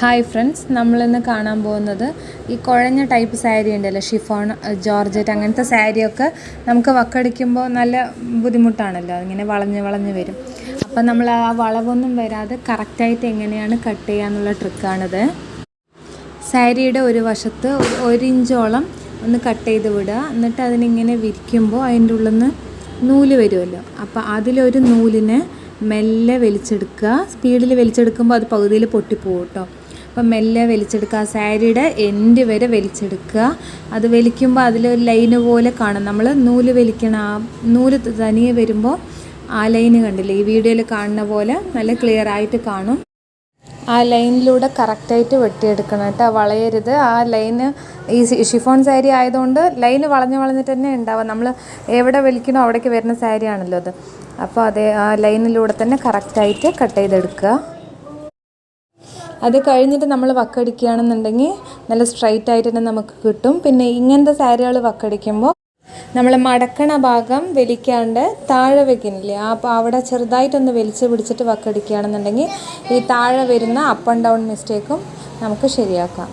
Hi friends നമ്മളിന്ന് കാണാൻ പോകുന്നത് ഈ കുഴഞ്ഞ ടൈപ്പ് സാരി ഉണ്ടല്ലോ? ഷിഫോൺ ജോർജറ്റ് അങ്ങനത്തെ സാരിയൊക്കെ നമുക്ക് വക്കടിക്കുമ്പോൾ നല്ല ബുദ്ധിമുട്ടാണല്ലോ. ഇങ്ങനെ വളഞ്ഞ് വളഞ്ഞ് വരും. അപ്പം നമ്മൾ ആ വളവൊന്നും വരാതെ കറക്റ്റായിട്ട് എങ്ങനെയാണ് കട്ട് ചെയ്യുക എന്നുള്ള ട്രിക്കാണിത് സാരിയുടെ ഒരു വശത്ത് ഒരു ഇഞ്ചോളം ഒന്ന് കട്ട് ചെയ്ത് വിടുക. എന്നിട്ട് അതിനിങ്ങനെ വിരിക്കുമ്പോൾ അതിന്റെ ഉള്ളിൽ നിന്ന് നൂൽ വരുമല്ലോ. അപ്പോൾ അതിലൊരു നൂലിനെ മെല്ലെ വലിച്ചെടുക്കുക. സ്പീഡിൽ വലിച്ചെടുക്കുമ്പോൾ അത് പകുതിയിൽ പൊട്ടിപ്പോകും കേട്ടോ. അപ്പം മെല്ലെ വലിച്ചെടുക്കുക. ആ സാരിയുടെ എൻഡ് വരെ വലിച്ചെടുക്കുക. അത് വലിക്കുമ്പോൾ അതിലൊരു ലൈന് പോലെ കാണും. നമ്മൾ നൂൽ വലിക്കണ ആ നൂൽ തനിയെ വരുമ്പോൾ ആ ലൈന് കണ്ടില്ലേ? ഈ വീഡിയോയിൽ കാണുന്ന പോലെ നല്ല ക്ലിയർ ആയിട്ട് കാണും. ആ ലൈനിലൂടെ കറക്റ്റായിട്ട് വെട്ടിയെടുക്കണം കേട്ടോ. വളയരുത്. ആ ലൈന് ഈ ഷിഫോൺ സാരി ആയതുകൊണ്ട് ലൈന് വളഞ്ഞ് വളഞ്ഞിട്ട് തന്നെ ഉണ്ടാവുക നമ്മൾ എവിടെ വലിക്കണോ അവിടേക്ക് വരുന്ന സാരിയാണല്ലോ അത്. അപ്പോൾ അതേ ആ ലൈനിലൂടെ തന്നെ കറക്റ്റായിട്ട് കട്ട് ചെയ്തെടുക്കുക. അത് കഴിഞ്ഞിട്ട് നമ്മൾ വക്കടിക്കുകയാണെന്നുണ്ടെങ്കിൽ നല്ല സ്ട്രൈറ്റ് ആയിട്ട് തന്നെ നമുക്ക് കിട്ടും. പിന്നെ ഇങ്ങനത്തെ സാരികൾ വക്കടിക്കുമ്പോൾ നമ്മൾ മടക്കണ ഭാഗം വലിക്കാണ്ട് താഴെ വെക്കുന്നില്ലേ? അപ്പോൾ അവിടെ ചെറുതായിട്ടൊന്ന് വലിച്ച് പിടിച്ചിട്ട് വക്കടിക്കുകയാണെന്നുണ്ടെങ്കിൽ ഈ താഴെ വരുന്ന അപ്പ് ആൻഡ് ഡൗൺ മിസ്റ്റേക്കും നമുക്ക് ശരിയാക്കാം.